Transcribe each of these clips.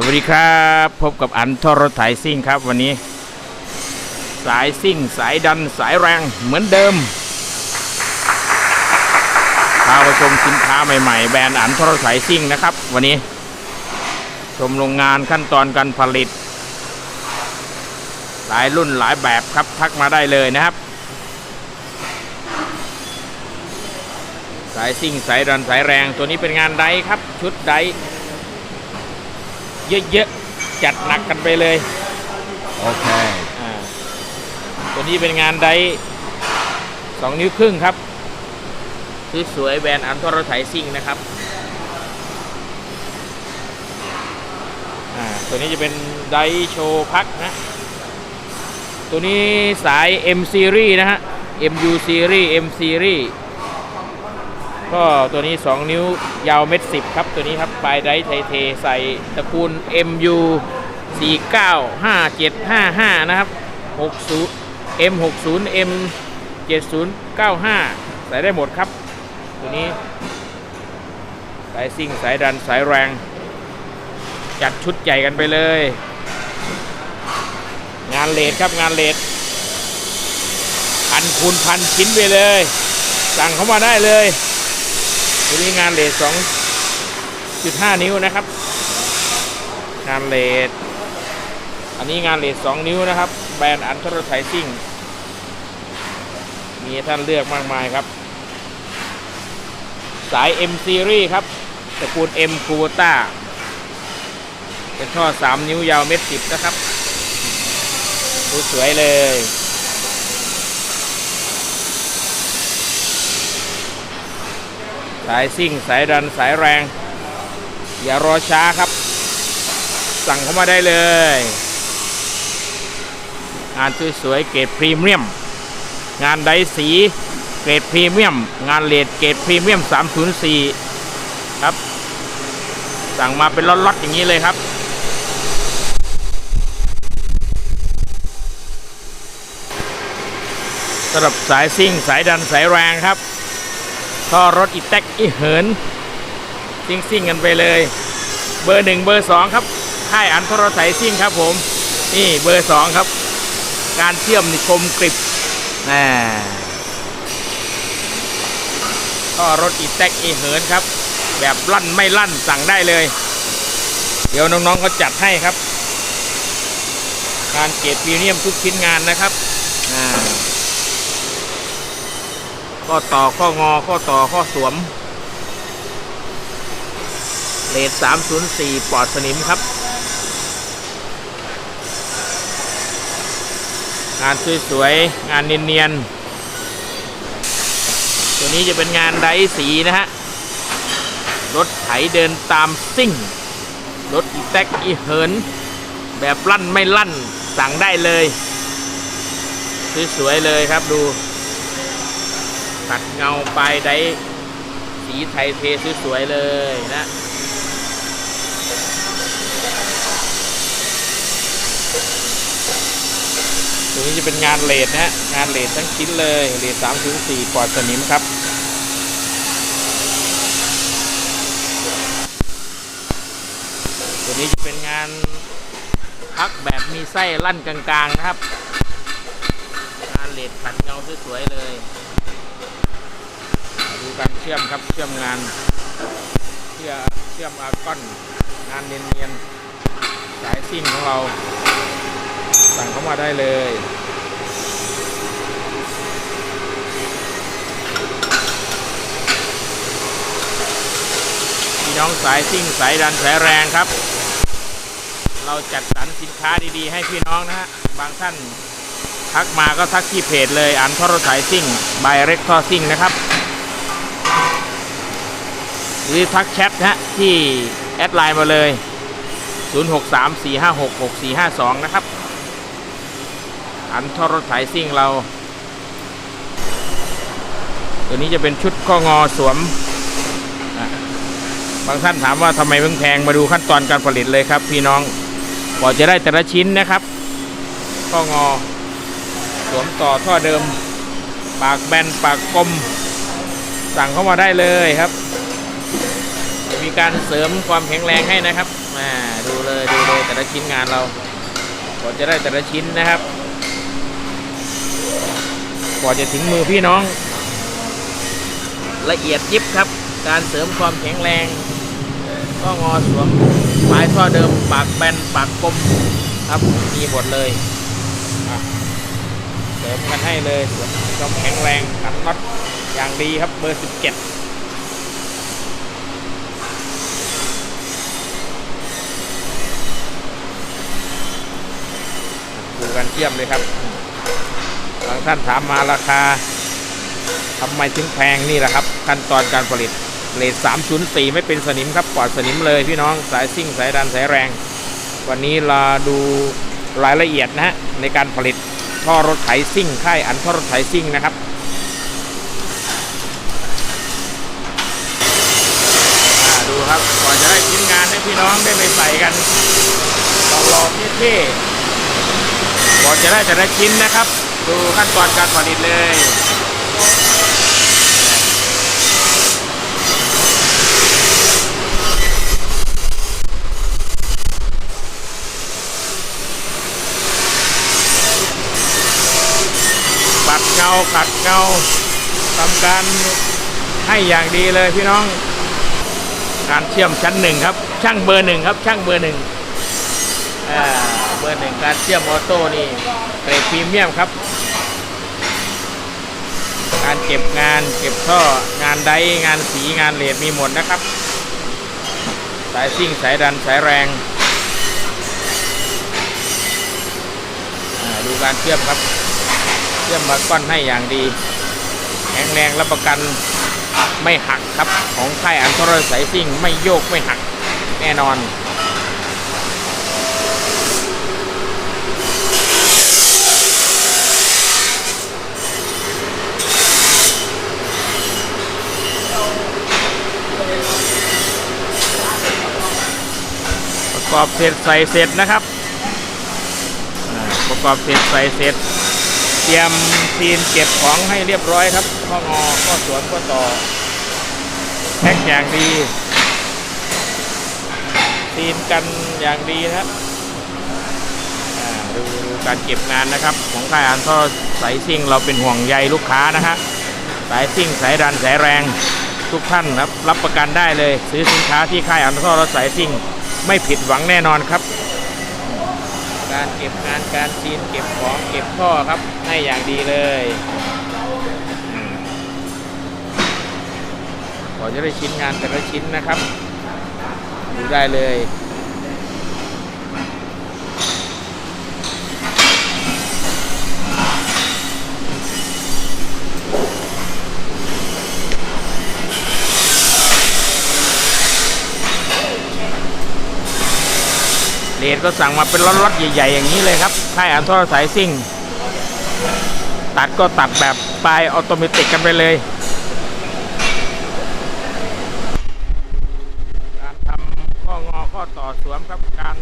สวัสดีครับ พบกับอันทรถายซิ่งครับวันนี้ สายซิ่ง สายดันสายแรงเหมือนเดิมพาไปชมสินค้าใหม่ๆ แบรนด์อันทรถายซิ่งนะครับ วันนี้ ชมโรงงานขั้นตอนการผลิต หลายรุ่นหลายแบบครับทักมาได้เลยนะครับ สายซิ่งสายดันสายแรงตัวนี้เป็นงานไดครับ ชุดได เยอะๆ จัดหนักกันไปเลย Okay. อ่า ตัวนี้เป็นงานไดสองนิ้วครึ่งครับสวยๆแบรนด์อันทรไถซิ่งนะครับ อ่า ตัวนี้จะเป็นไดโชว์พักนะ ตัวนี้สาย M Series นะฮะ MU Series M Series ก็ตัวนี้ 2 นิ้วยาวเม็ดสิบครับ ตัวนี้ครับปลายไดร์ไทเทใส่ตระกูล MU 495755 นะครับ 60 M60 M7095 ใส่ได้หมดครับ ตัวนี้ สายซิ่ง สายดันสายแรง จัดชุดใหญ่กันไปเลย งานเลดครับงานเลดพันคูณพันชิ้นไปเลย สั่งเข้ามาได้เลย ตัวนี้งานเลท2.5นิ้วนะครับ งานเลทอันนี้งานเลท2นิ้วนะครับ แบรนด์อันทรไทซิ่งมีท่านเลือกมากมายครับ สาย M Series ครับตระกูล M c u b o t a เป็นท่อ 3 นิ้วยาวเม็ด10นะครับ ดูสวยเลย สายซิ่ง สายดันสายแรง อย่ารอช้าครับ สั่งเข้ามาได้เลยงานสวยๆเกรดพรีเมียม งานไดสีเกรดพรีเมียม งานเลดเกรดพรีเมียม 304 ครับ สั่งมาเป็นล็อตๆอย่างนี้เลยครับสำหรับสายซิ่งสายดันสายแรงครับ ท่อรถอีแท็กอีเหินซิ่งซิ่งกันไปเลย เบอร์หนึ่งเบอร์สองครับค่ายอันทรสายซิ่งครับผม นี่เบอร์สองครับ การเชื่อมนี่คมกริบน่ท่อรถอีแท็กอีเหินครับ แบบลั่นไม่ลั่นสั่งได้เลย เดี๋ยวน้องๆก็จัดให้ครับ การเกรดพรีเมียมทุกชิ้นงานนะครับอ่า ข้อต่อข้องอข้อต่อข้อสวมเลท304 ปลอดสนิมครับ งานสวยๆ งานเนียนๆ ตัวนี้จะเป็นงานไดสีนะฮะ รถไถเดินตามซิ่ง รถอีแท็กอีเหิน แบบลั่นไม่ลั่น สั่งได้เลย สวยๆ เลยครับดู ตัดเงาปลายไดร์สีไทยเทสวยๆเลยนะตัวนี้จะเป็นงานเลดนะฮะงานเลดทั้งชิ้นเลยเลด3 0 4ปลอดสนิมครับตัวนี้จะเป็นงานพักแบบมีไส้ลั่นกลางๆนะครับ งานเลดขัดเงาสวยๆเลย การเชื่อมครับเชื่อมงานเชื่อมเชื่อมอาร์กอนงานเนียนๆสายซิ่งของเรา สั่งเข้ามาได้เลยพี่น้องสายซิ่งสายดันสายแรงครับ เราจัดสรรสินค้าดีๆ ให้พี่น้องนะฮะบางท่านทักมาก็ทักที่เพจเลยอันทรสายซิ่งบายเร็กทอซิ่งนะครับ หรือทักแชทนะที่แอดไลน์มาเลย 0634566452 นะครับ อันทอรถายซิ่งเรา ตัวนี้จะเป็นชุดข้องอสวม บางท่านถามว่าทำไมเพิ่งแพงมาดูขั้นตอนการผลิตเลยครับ พี่น้องกว่าจะได้แต่ละชิ้นนะครับข้องอสวมต่อท่อเดิม ปากแบนปากกลม สั่งเข้ามาได้เลยครับ มีการเสริมความแข็งแรงให้นะครับมแม่ดูเลยดูเลยแต่ละชิ้นงานเรากว่าจะได้แต่ละชิ้นนะครับกว่าจะถึงมือพี่น้อง ละเอียดยิบครับ การเสริมความแข็งแรงก็งอสวมปลายท่อเดิมปากแบนปากกลมครับมีหมดเลยเสริมกันให้เลยสวมความแข็งแรงขันน็อตอย่างดีครับเบอร์ 17 ดูกัน เทียบเลยครับบางท่านถามมาราคาทำไมถึงแพงนี่แหละครับ ขั้นตอนการผลิตเลท304 ไม่เป็นสนิมครับปลอดสนิมเลยพี่น้องสายซิ่งสายดันสายแรง วันนี้เราดูรายละเอียดนะฮะในการผลิตท่อรถไถซิ่งค่ายอันท่อรถไถซิ่งนะครับอ่าดูครับก่อนจะได้ชิ้นงานให้พี่น้องได้ไปใส่กันลองๆเท่ๆ ก่อนจะได้แต่ละชิ้นนะครับ ดูขั้นตอนการผลิตเลยปัดเงาขัดเงาทำการให้อย่างดีเลยพี่น้อง การเชื่อมชั้นหนึ่งครับ ช่างเบอร์หนึ่งครับ ช่างเบอร์หนึ่งอ่า เบอร์หนึ่งการเชื่อมออโต้นี่เกรดพรีเมียมครับ การเก็บงานเก็บท่องานไดงานสีงานเลดมีหมดนะครับ สายซิ่งสายดันสายแรงดูการเชื่อมครับเชื่อมมาก้อนให้อย่างดีแข็งแรงรับประกันไม่หักครับของค่ายอันทรสายซิ่งไม่โยกไม่หักแน่นอน อบเสร็จใส่เสร็จนะครับประกอบเสร็จใส่เสร็จ เตรียมซีนเก็บของให้เรียบร้อยครับข้องอข้อสวนข้อต่อแพ็กอย่างดีซีนกันอย่างดีนะครับดูดูการเก็บงานนะครับ ของค่ายอันท่อสายซิ่งเราเป็นห่วงใยลูกค้านะฮะสายซิ่งสายดันสายแรงทุกท่านครับรับประกันได้เลย ซื้อสินค้าที่ค่ายอันท่อรถสายซิ่ง ไม่ผิดหวังแน่นอนครับ การเก็บงานการซีนเก็บของเก็บท่อครับให้อย่างดีเลยอืมก่อนจะได้ชิ้นงานแต่ละชิ้นนะครับ ดูได้เลย เลดก็สั่งมาเป็นล็อตๆใหญ่ ๆ อย่างนี้เลยครับค่ายอันทรสายซิ่ง ตัดก็ตัดแบบปลายออโตเมติกกันไปเลยการทำข้องอข้อต่อสวมครับการ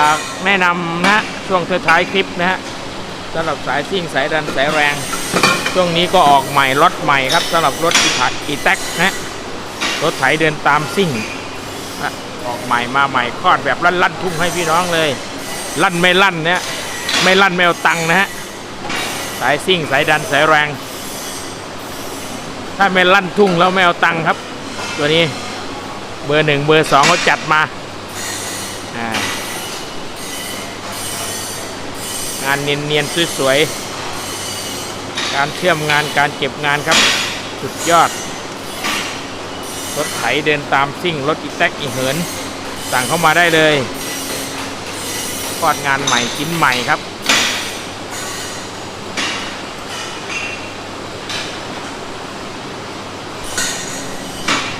ากแนะนำนะฮะช่วงท้ายคลิปนะฮะสำหรับสายซิ่งสายดันสายแรง ช่วงนี้ก็ออกใหม่รถใหม่ครับสำหรับรถอีถัดอีแท็กนะรถไถเดินตามซิ่งนะออกใหม่มาใหม่คลอดแบบลั่นๆทุ่งให้พี่น้องเลย ลั่นไม่ลั่นเนี่ยไม่ลั่นไม่เอาตังนะฮะสายซิ่งสายดันสายแรง ถ้าไม่ลั่นทุ่งแล้วไม่เอาตังครับ ตัวนี้เบอร์หนึ่งเบอร์สองเขาจัดมา งานเนียนๆสวยๆการเชื่อมงานการเก็บงานครับ สุดยอด รถไถเดินตามซิ่งรถอีแท็กอีเหิน สั่งเข้ามาได้เลยคลอดงานใหม่ชิ้นใหม่ครับ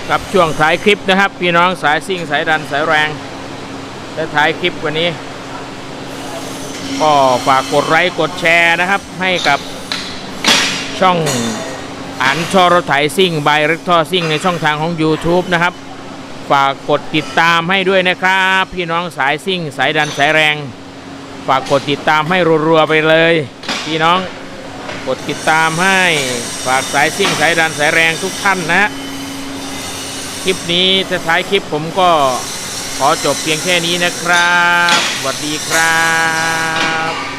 ครับช่วงท้ายคลิปนะครับ พี่น้องสายซิ่งสายดันสายแรงและท้ายคลิปวันนี้ ก็ฝากกดไลค์กดแชร์นะครับ ให้กับช่องอันชอรถไถซิ่งบายรถท่อซิ่งในช่องทางของ YouTube นะครับ ฝากกดติดตามให้ด้วยนะครับ พี่น้องสายซิ่ง สายดันสายแรง ฝากกดติดตามให้รัวๆไปเลย พี่น้องกดติดตามให้ฝากสายซิ่งสายดันสายแรงทุกท่านนะคลิปนี้ท้ายคลิปผมก็ ขอจบเพียงแค่นี้นะครับสวัสดีครับ